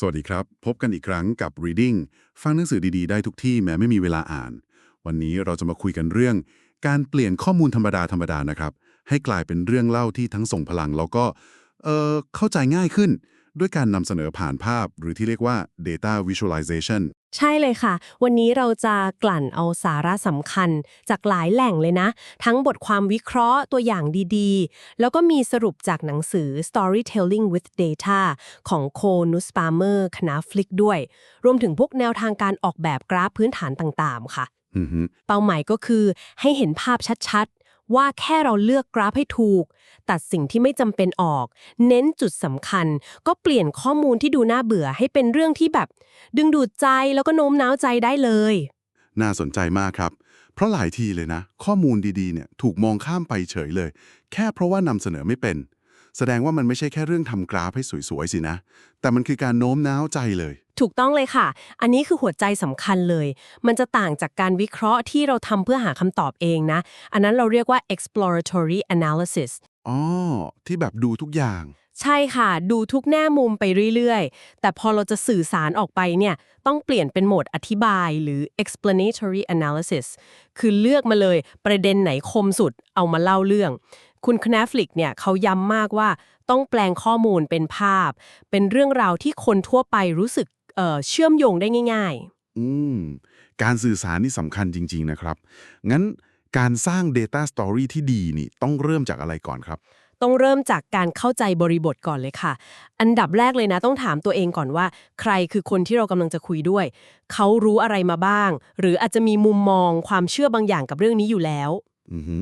สวัสดีครับ พบกันอีกครั้งกับ Reading ฟังหนังสือดี ๆ ได้ทุกที่แม้ไม่มีเวลาอ่าน วันนี้เราจะมาคุยกันเรื่อง การเปลี่ยนข้อมูลธรรมดาธรรมดานะครับ ให้กลายเป็นเรื่องเล่าที่ทั้งส่งพลัง แล้วก็เออเข้าใจง่ายขึ้น ด้วยการนำเสนอผ่านภาพ หรือที่เรียกว่า data visualization ใช่เลยค่ะ วันนี้เราจะกลั่นเอาสาระสำคัญ จากหลายแหล่งเลยนะ ทั้งบทความวิเคราะห์ตัวอย่างดีๆ แล้วก็มีสรุปจากหนังสือ Storytelling with Data ของโคนุสปาเมอร์คณะฟลิกด้วย รวมถึงพวกแนวทางการออกแบบกราฟพื้นฐานต่างๆ ค่ะอือฮึเป้าหมายก็คือให้เห็นภาพชัดๆ ว่าแค่เราเลือกกราฟให้ถูก ตัดสิ่งที่ไม่จำเป็นออก เน้นจุดสำคัญ ก็เปลี่ยนข้อมูลที่ดูน่าเบื่อให้เป็นเรื่องที่แบบ ดึงดูดใจแล้วก็โน้มน้าวใจได้เลย น่าสนใจมากครับ เพราะหลายทีเลยนะ ข้อมูลดีๆเนี่ยถูกมองข้ามไปเฉยเลย แค่เพราะว่านำเสนอไม่เป็น แสดงว่ามันไม่ใช่แค่เรื่องทำกราฟให้สวยๆสินะ แต่มันคือการโน้มน้าวใจเลย ถูกต้องเลยค่ะ อันนี้คือหัวใจสำคัญเลย มันจะต่างจากการวิเคราะห์ที่เราทำเพื่อหาคำตอบเองนะ อันนั้นเราเรียกว่า exploratory analysis อ๋อ ที่แบบดูทุกอย่าง ใช่ค่ะ ดูทุกแง่มุมไปเรื่อยๆ แต่พอเราจะสื่อสารออกไปเนี่ย ต้องเปลี่ยนเป็นโหมดอธิบายหรือ explanatory analysis คือเลือกมาเลยประเด็นไหนคมสุดเอามาเล่าเรื่อง คุณค n a f l i c เนี่ยเขาย้ำมากว่าต้องแปลงข้อมูลเป็นภาพ เป็นเรื่องราวที่คนทั่วไปรู้สึกเเชื่อมโยงได้ง่าย ๆ อืม การสื่อสารนี่สำคัญจริง ๆ นะครับ งั้นการสร้าง Data Story ที่ดีนี่ต้องเริ่มจากอะไรก่อนครับ ต้องเริ่มจากการเข้าใจบริบทก่อนเลยค่ะ อันดับแรกเลยนะ ต้องถามตัวเองก่อนว่า ใครคือคนที่เรากำลังจะคุยด้วย เขารู้อะไรมาบ้าง หรืออาจจะมีมุมมองความเชื่อบางอย่างกับเรื่องนี้อยู่แล้วอือฮึ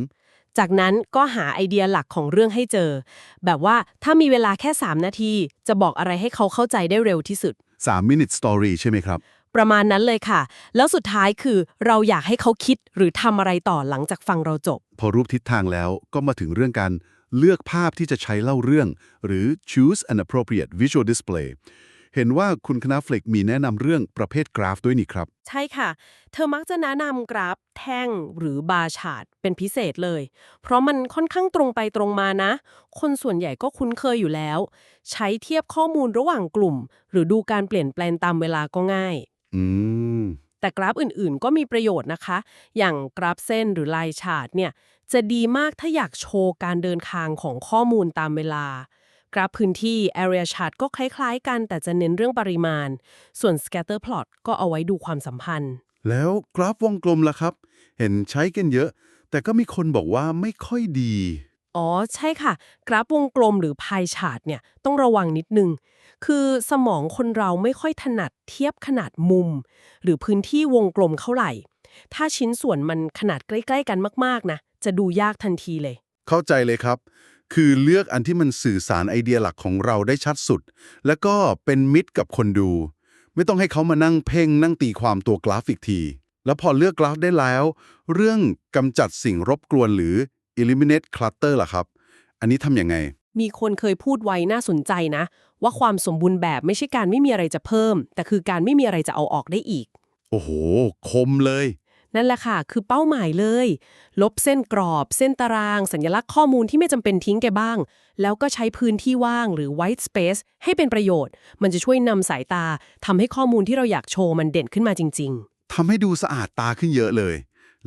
จากนั้นก็หาไอเดียหลักของเรื่องให้เจอ แบบว่าถ้ามีเวลาแค่ 3 นาที จะบอกอะไรให้เขาเข้าใจได้เร็วที่สุด 3 minute story ใช่ไหมครับ ประมาณนั้นเลยค่ะ แล้วสุดท้ายคือเราอยากให้เขาคิดหรือทำอะไรต่อหลังจากฟังเราจบ พอรูปทิศทางแล้วก็มาถึงเรื่องการ เลือกภาพที่จะใช้เล่าเรื่อง หรือ choose an appropriate visual display เห็นว่าคุณคณะฟลิกมีแนะนำเรื่องประเภทกราฟด้วยนี่ครับ ใช่ค่ะ เธอมักจะแนะนำกราฟแท่งหรือบาร์ชาร์ตเป็นพิเศษเลย เพราะมันค่อนข้างตรงไปตรงมานะ คนส่วนใหญ่ก็คุ้นเคยอยู่แล้ว ใช้เทียบข้อมูลระหว่างกลุ่ม หรือดูการเปลี่ยนแปลงตามเวลาก็ง่าย อืมแต่กราฟอื่นๆ ก็มีประโยชน์นะคะ อย่างกราฟเส้นหรือลายชาร์ตเนี่ย จะดีมากถ้าอยากโชว์การเดินทางของข้อมูลตามเวลา กราฟพื้นที่ area chart ก็คล้ายๆ กันแต่จะเน้นเรื่องปริมาณ ส่วน scatter plot ก็เอาไว้ดูความสัมพันธ์ แล้วกราฟวงกลมล่ะครับ เห็นใช้กันเยอะ แต่ก็มีคนบอกว่าไม่ค่อยดี อ๋อ ใช่ค่ะ กราฟวงกลมหรือพายชาร์ตเนี่ยต้องระวังนิดนึง คือสมองคนเราไม่ค่อยถนัดเทียบขนาดมุม หรือพื้นที่วงกลมเท่าไหร่ ถ้าชิ้นส่วนมันขนาดใกล้ ๆ กันมากๆนะ จะดูยากทันทีเลย เข้าใจเลยครับ คือเลือกอันที่มันสื่อสารไอเดียหลักของเราได้ชัดสุด แล้วก็เป็นมิตรกับคนดู ไม่ต้องให้เขามานั่งเพ่งนั่งตีความตัวกราฟอีกที แล้วพอเลือกกราฟได้แล้ว เรื่องกำจัดสิ่งรบกวนหรือ eliminate clutter ล่ะครับ อันนี้ทำยังไง มีคนเคยพูดไว้น่าสนใจนะ ว่าความสมบูรณ์แบบไม่ใช่การไม่มีอะไรจะเพิ่ม แต่คือการไม่มีอะไรจะเอาออกได้อีก โอ้โห คมเลย นั่นแหละค่ะ คือเป้าหมายเลย ลบเส้นกรอบ เส้นตาราง สัญลักษณ์ข้อมูลที่ไม่จำเป็นทิ้งแกบ้าง แล้วก็ใช้พื้นที่ว่างหรือ white space ให้เป็นประโยชน์ มันจะช่วยนำสายตาทำให้ข้อมูลที่เราอยากโชว์มันเด่นขึ้นมาจริงทำให้ดูสะอาดตาขึ้นเยอะเลย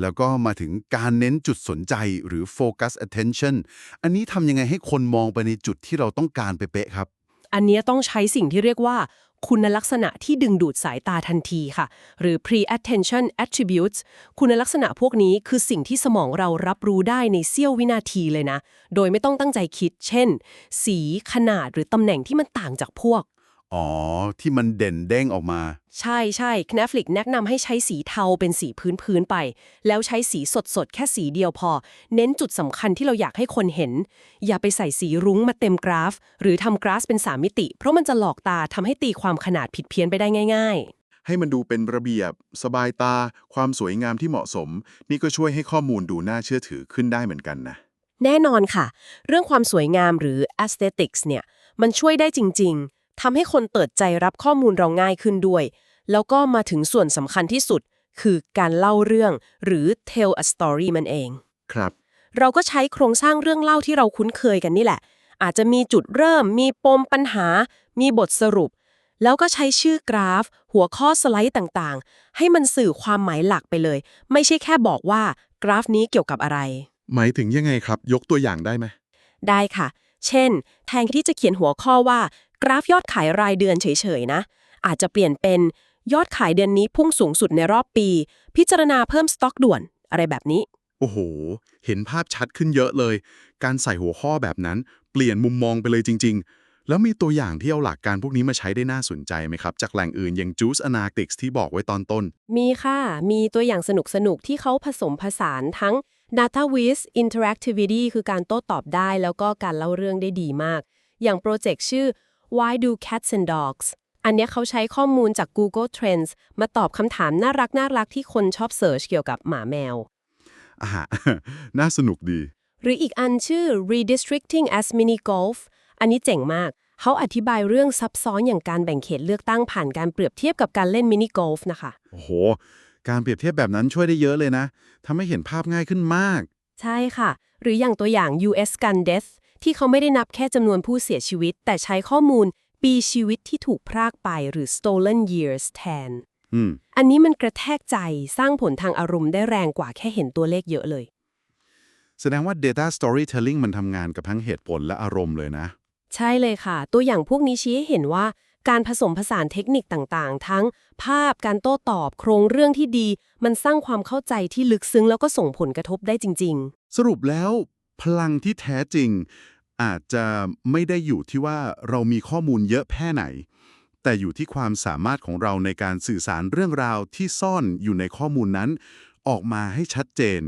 แล้วก็มาถึงการเน้นจุดสนใจหรือ focus attention อันนี้ทำยังไงให้คนมองไปในจุดที่เราต้องการไปเป๊ะครับๆอันเนี้ยต้องใช้สิ่งที่เรียกว่า คุณลักษณะที่ดึงดูดสายตาทันทีค่ะ หรือ pre-attention attributes คุณลักษณะพวกนี้คือสิ่งที่สมองเรารับรู้ได้ในเสี้ยววินาทีเลยนะ โดยไม่ต้องตั้งใจคิด เช่น สี ขนาด หรือตำแหน่งที่มันต่างจากพวก อ๋อ ที่มันเด่นเด้งออกมา ใช่ใช่ k n a f l i c แนะนำให้ใช้สีเทาเป็นสีพื้นพื้นๆไป แล้วใช้สีสดสดๆแค่สีเดียวพอ เน้นจุดสำคัญที่เราอยากให้คนเห็น อย่าไปใส่สีรุ้งมาเต็มกราฟ หรือทำกราฟเป็น3มิติ เพราะมันจะหลอกตาทำให้ตีความขนาดผิดเพี้ยนไปได้ง่ายให้มันดูเป็นระเบียบ สบายตา ความสวยงามที่เหมาะสม นี่ก็ช่วยให้ข้อมูลดูน่าเชื่อถือขึ้นได้เหมือนกันนะๆแน่นอนค่ะ เรื่องความสวยงามหรือ aesthetics เนี่ย มันช่วยได้จริงๆ ทำให้คนเปิดใจรับข้อมูลเราง่ายขึ้นด้วย แล้วก็มาถึงส่วนสำคัญที่สุด คือการเล่าเรื่อง หรือ tell a story มันเอง ครับ เราก็ใช้โครงสร้างเรื่องเล่าที่เราคุ้นเคยกันนี่แหละ อาจจะมีจุดเริ่ม มีปมปัญหา มีบทสรุป แล้วก็ใช้ชื่อกราฟ หัวข้อสไลด์ต่างๆ ให้มันสื่อความหมายหลักไปเลย ไม่ใช่แค่บอกว่ากราฟนี้เกี่ยวกับอะไร หมายถึงยังไงครับ ยกตัวอย่างได้ไหมได้ค่ะ เช่น แทนที่จะเขียนหัวข้อว่า กราฟยอดขายรายเดือนเฉยๆนะ อาจจะเปลี่ยนเป็นยอดขายเดือนนี้พุ่งสูงสุดในรอบปี พิจารณาเพิ่มสต็อกด่วนอะไรแบบนี้ โอ้โห เห็นภาพชัดขึ้นเยอะเลย การใส่หัวข้อแบบนั้น เปลี่ยนมุมมองไปเลยจริง ๆ แล้วมีตัวอย่างที่เอาหลักการพวกนี้มาใช้ได้น่าสนใจไหมครับ จากแหล่งอื่นอย่าง Juice Analytics ที่บอกไว้ตอนต้น มีค่ะ มีตัวอย่างสนุกๆ ที่เขาผสมผสานทั้ง Data Wiz Interactivity คือการโต้ตอบได้ แล้วก็การเล่าเรื่องได้ดีมาก อย่างโปรเจกต์ชื่อ Why Do Cats and Dogs อันเนี้ยเขาใช้ข้อมูลจาก Google Trends มาตอบคำถามน่ารักน่ารักๆที่คนชอบเสิร์ชเกี่ยวกับหมาแมวอ่าน่าสนุกดี หรืออีกอันชื่อ Redistricting as Mini Golf อันนี้เจ๋งมาก เขาอธิบายเรื่องซับซ้อนอย่างการแบ่งเขตเลือกตั้งผ่านการเปรียบเทียบกับการเล่นมินิกอล์ฟนะคะ โอ้โห การเปรียบเทียบแบบนั้นช่วยได้เยอะเลยนะทำให้เห็นภาพง่ายขึ้นมาก ใช่ค่ะ หรืออย่างตัวอย่าง US Gun Death ที่เขาไม่ได้นับแค่จำนวนผู้เสียชีวิต แต่ใช้ข้อมูลปีชีวิตที่ถูกพรากไปหรือ stolen years แทนอืมอันนี้มันกระแทกใจสร้างผลทางอารมณ์ได้แรงกว่าแค่เห็นตัวเลขเยอะเลย แสดงว่า Data Storytelling มันทำงานกับทั้งเหตุผลและอารมณ์เลยนะ ใช่เลยค่ะ ตัวอย่างพวกนี้ชี้ให้เห็นว่าการผสมผสานเทคนิคต่างๆ ทั้งภาพการโต้ตอบโครงเรื่องที่ดี มันสร้างความเข้าใจที่ลึกซึ้งแล้วก็ส่งผลกระทบได้จริงสรุปแล้ว พลังที่แท้จริง อาจจะไม่ได้อยู่ที่ว่าเรามีข้อมูลเยอะแค่ไหน แต่อยู่ที่ความสามารถของเราในการสื่อสารเรื่องราวที่ซ่อนอยู่ในข้อมูลนั้น ออกมาให้ชัดเจน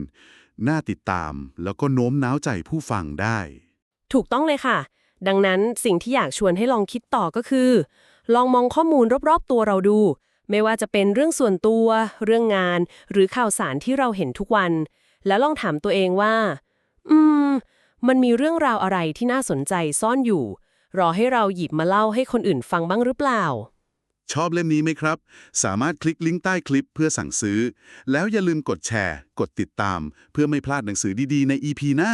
น่าติดตามแล้วก็โน้มน้าวใจผู้ฟังได้ ถูกต้องเลยค่ะ ดังนั้นสิ่งที่อยากชวนให้ลองคิดต่อก็คือ ลองมองข้อมูลรอบๆ ตัวเราดู ไม่ว่าจะเป็นเรื่องส่วนตัว เรื่องงาน หรือข่าวสารที่เราเห็นทุกวัน แล้วลองถามตัวเองว่า อืม มันมีเรื่องราวอะไรที่น่าสนใจซ่อนอยู่ รอให้เราหยิบมาเล่าให้คนอื่นฟังบ้างหรือเปล่า ชอบเล่มนี้ไหมครับ สามารถคลิกลิงก์ใต้คลิปเพื่อสั่งซื้อ แล้วอย่าลืมกดแชร์ กดติดตาม เพื่อไม่พลาดหนังสือดีๆ ใน EP หน้า